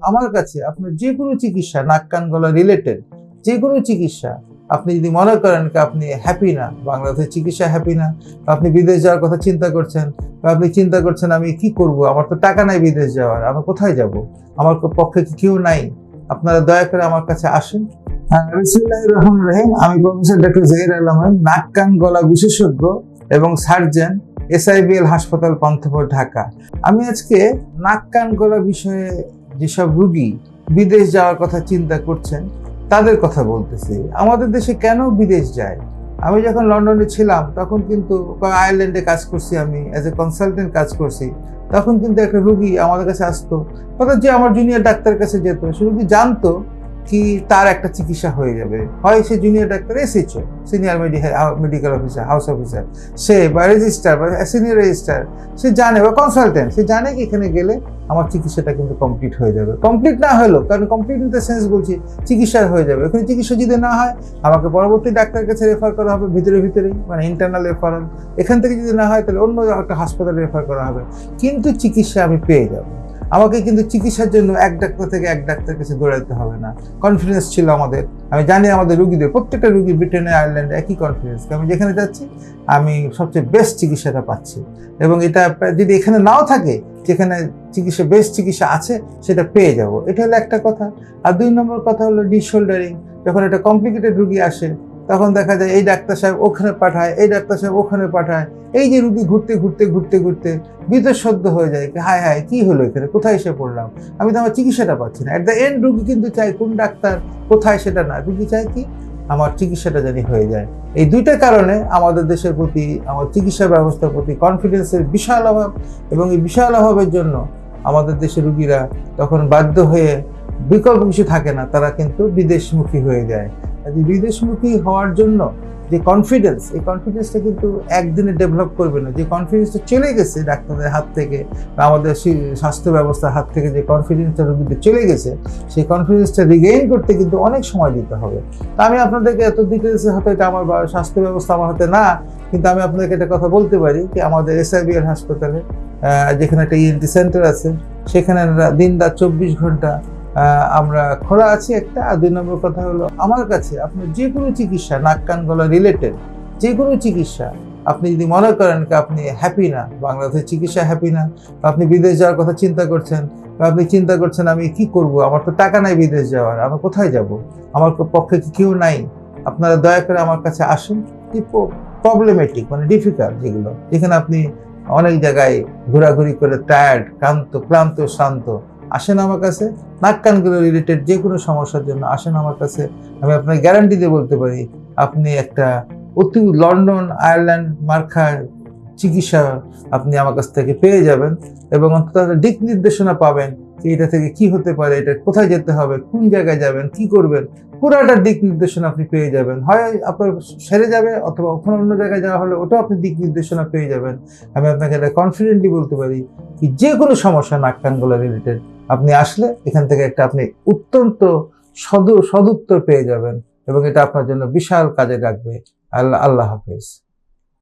আমার কাছে আপনার যে কোনো চিকিৎসা নাক কান গলা রিলেটেড যে কোনো চিকিৎসা আপনি যদি মনে করেন কি আপনি হ্যাপি না বাংলাদেশের চিকিৎসা হ্যাপি না আপনি বিদেশ যাওয়ার কথা চিন্তা করছেন বা আপনি চিন্তা করছেন আমি কি করব আমার তো টাকা নাই বিদেশ যাওয়ার আমি কোথায় যাব? আমার পক্ষে কেউ নাই। আপনারা দয়া করে আমার কাছে আসেন। হ্যাঁ, রহিম। আমি প্রফেসর ডক্টর জহির আলম নাক কান গলা বিশেষজ্ঞ এবং সার্জন এসআইবিএল হাসপাতাল পান্থপর ঢাকা। আমি আজকে নাক কান গলা বিষয়ে যেসব রুগী বিদেশ যাওয়ার কথা চিন্তা করছেন, তাদের কথা বলতেছি। আমাদের দেশে কেন বিদেশ যায়? আমি যখন লন্ডনে ছিলাম, তখন কিন্তু আয়ারল্যান্ডে কাজ করছি আমি অ্যাজ এ কনসালটেন্ট কাজ করছি। তখন কিন্তু একটা রুগী আমাদের কাছে আসতো। অর্থাৎ যে আমার জুনিয়র ডাক্তারের কাছে যেত, সে রুগী জানতো কি তার একটা চিকিৎসা হয়ে যাবে। হয় সে junior doctor SHO senior medical officer house officer সে বা রেজিস্টার বা সিনিয়র রেজিস্টার সে জানে, বা কনসালটেন্ট সে জানে কি এখানে গেলে আমার চিকিৎসাটা কিন্তু কমপ্লিট হয়ে যাবে। কমপ্লিট না হলেও, কারণ কমপ্লিট ইন দ্য সেন্স বলছি, চিকিৎসা হয়ে যাবে। এখানে চিকিৎসা যদি না হয়, আমাকে পরবর্তী ডাক্তারের কাছে রেফার করা হবে, ভিতরে ভিতরেই মানে ইন্টারনাল রেফারেল এখান থেকে যদি না হয়, তাহলে অন্য একটা হাসপাতালে রেফার করা হবে। কিন্তু চিকিৎসা আমি পেয়ে যাব। আমাকে কিন্তু চিকিৎসার জন্য এক ডাক্তার থেকে এক ডাক্তার কাছে দৌড়াতে হবে না। কনফিডেন্স ছিল আমাদের। আমি জানি আমাদের রুগীদের, প্রত্যেকটা রুগী ব্রিটেনে আয়ারল্যান্ডে একই কনফিডেন্স আমি যেখানে যাচ্ছি, আমি সবচেয়ে বেস্ট চিকিৎসাটা পাচ্ছি। এবং এটা যদি এখানে নাও থাকে, যেখানে চিকিৎসা বেস্ট চিকিৎসা আছে, সেটা পেয়ে যাব। এটা হলো একটা কথা। আর দুই নম্বর কথা হলো ডিশোল্ডারিং যখন একটা কমপ্লিকেটেড রুগী আসে তখন দেখা যায় এই ডাক্তার সাহেব ওখানে পাঠায়, এই ডাক্তার সাহেব ওখানে পাঠায়। এই যে রুগী ঘুরতে ঘুরতে ঘুরতে ঘুরতে বিতঃসদ্য হয়ে যায়। কি হায় হায়, কি হলো এখানে? কোথায় এসে পড়লাম? আমি তো আমার চিকিৎসাটা পাচ্ছি না। অ্যাট দ্য এন্ড রুগী কিন্তু চাই কোন ডাক্তার, কোথায় সেটা না। রুগী চায় কি? আমার চিকিৎসাটা জানি হয়ে যায়। এই দুইটা কারণে আমাদের দেশের প্রতি, আমার চিকিৎসা ব্যবস্থার প্রতি কনফিডেন্সের বিশাল অভাব এবং এই বিশাল অভাবের জন্য আমাদের দেশের রুগীরা তখন বাধ্য হয়ে বিকল্প কিছু থাকে না, তারা কিন্তু বিদেশমুখী হয়ে যায়। বিদেশমুখী হওয়ার জন্য যে কনফিডেন্স এই কনফিডেন্সটা কিন্তু একদিনে ডেভেলপ করবে না। যে কনফিডেন্সটা চলে গেছে ডাক্তারদের হাত থেকে বা আমাদের স্বাস্থ্য ব্যবস্থার হাত থেকে যে কনফিডেন্সটা রোগীদের চলে গেছে, সেই কনফিডেন্সটা রিগেইন করতে কিন্তু অনেক সময় দিতে হবে। তা আমি আপনাদেরকে এত ডিটেলসে হয়তো এটা আমার স্বাস্থ্য ব্যবস্থা আমার হাতে না, কিন্তু আমি আপনাদেরকে একটা কথা বলতে পারি যে আমাদের এসআইবিএল হাসপাতালে যেখানে একটা ইএনটি সেন্টার আছে, সেখানে দিন রাত চব্বিশ ঘণ্টা আমরা খোলা আছি একটা। আর দুই নম্বর কথা হলো, আমার কাছে আপনার যে কোনো চিকিৎসা, নাক কান গলা রিলেটেড যে কোনো চিকিৎসা, আপনি যদি মনে করেন কি আপনি হ্যাপি না, বাংলাদেশের চিকিৎসা হ্যাপি না, বা আপনি বিদেশ যাওয়ার কথা চিন্তা করছেন, বা আপনি চিন্তা করছেন আমি কি করব, আমার তো টাকা নাই বিদেশ যাওয়ার, আমি কোথায় যাব? আমার পক্ষে কি কেউ নাই? আপনারা দয়া করে আমার কাছে আসুন। প্রবলেমেটিক মানে ডিফিকাল্ট যেগুলো। যেখানে আপনি অনেক জায়গায় ঘোরাঘুরি করে টায়ার্ড ক্লান্ত ক্লান্ত, শান্ত। আসেন আমার কাছে, নাক কানগুলো রিলেটেড যে কোনো সমস্যার জন্য আসেন আমার কাছে। আমি আপনাকে গ্যারান্টি দিয়ে বলতে পারি, আপনি একটা অতি লন্ডন, আয়ারল্যান্ড মার্কার চিকিৎসা আপনি আমার কাছ থেকে পেয়ে যাবেন এবং অন্তত দিক নির্দেশনা পাবেন। এটা থেকে কি হতে পারে, এটা কোথায় যেতে হবে, কোন জায়গায় যাবেন, কি করবেন, পুরাটা দিক নির্দেশনা আপনি পেয়ে যাবেন। হয় আপনার সেরে যাবে অথবা ওখানে অন্য জায়গায় যাওয়া হলে ওটাও আপনি দিক নির্দেশনা পেয়ে যাবেন। আমি আপনাকে এটা কনফিডেন্টলি বলতে পারি কি যে কোনো সমস্যা নাক রিলেটেড আপনি আসলে এখান থেকে একটা আপনি অত্যন্ত সদ সদুত্তর পেয়ে যাবেন এবং এটা আপনার জন্য বিশাল কাজে লাগবে। আল্লাহ আল্লাহ হাফেজ।